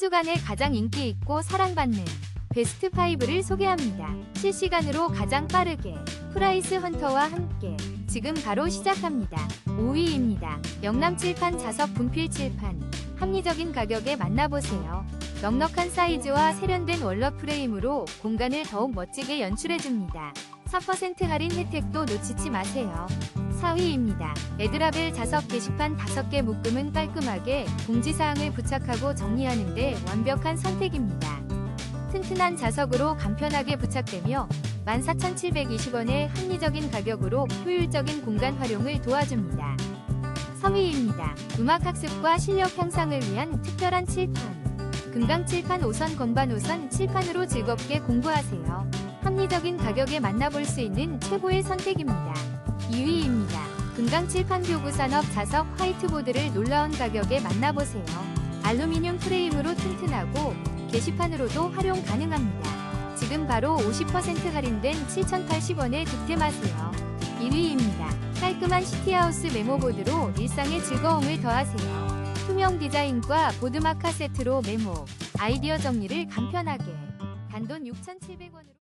주간에 가장 인기 있고 사랑받는 베스트 5를 소개합니다. 실시간으로 가장 빠르게 프라이스 헌터와 함께 지금 바로 시작합니다. 5위입니다. 영남 칠판 자석 분필 칠판 합리적인 가격에 만나보세요. 넉넉한 사이즈와 세련된 월러 프레임으로 공간을 더욱 멋지게 연출해줍니다. 4% 할인 혜택도 놓치지 마세요. 4위입니다. 에드라벨 자석 게시판 5개 묶음은 깔끔하게 공지사항을 부착하고 정리하는데 완벽한 선택입니다. 튼튼한 자석으로 간편하게 부착되며 14,720원의 합리적인 가격으로 효율적인 공간 활용을 도와줍니다. 3위입니다. 음악학습과 실력 향상을 위한 특별한 칠판. 금강 칠판 5선 건반 5선 칠판으로 즐겁게 공부하세요. 합리적인 가격에 만나볼 수 있는 최고의 선택입니다. 2위입니다. 금강 칠판 교구 산업 자석 화이트보드를 놀라운 가격에 만나보세요. 알루미늄 프레임으로 튼튼하고 게시판으로도 활용 가능합니다. 지금 바로 50% 할인된 7,080원에 득템하세요. 1위입니다. 깔끔한 시티하우스 메모보드로 일상의 즐거움을 더하세요. 투명 디자인과 보드마카 세트로 메모, 아이디어 정리를 간편하게. 단돈 6,700원으로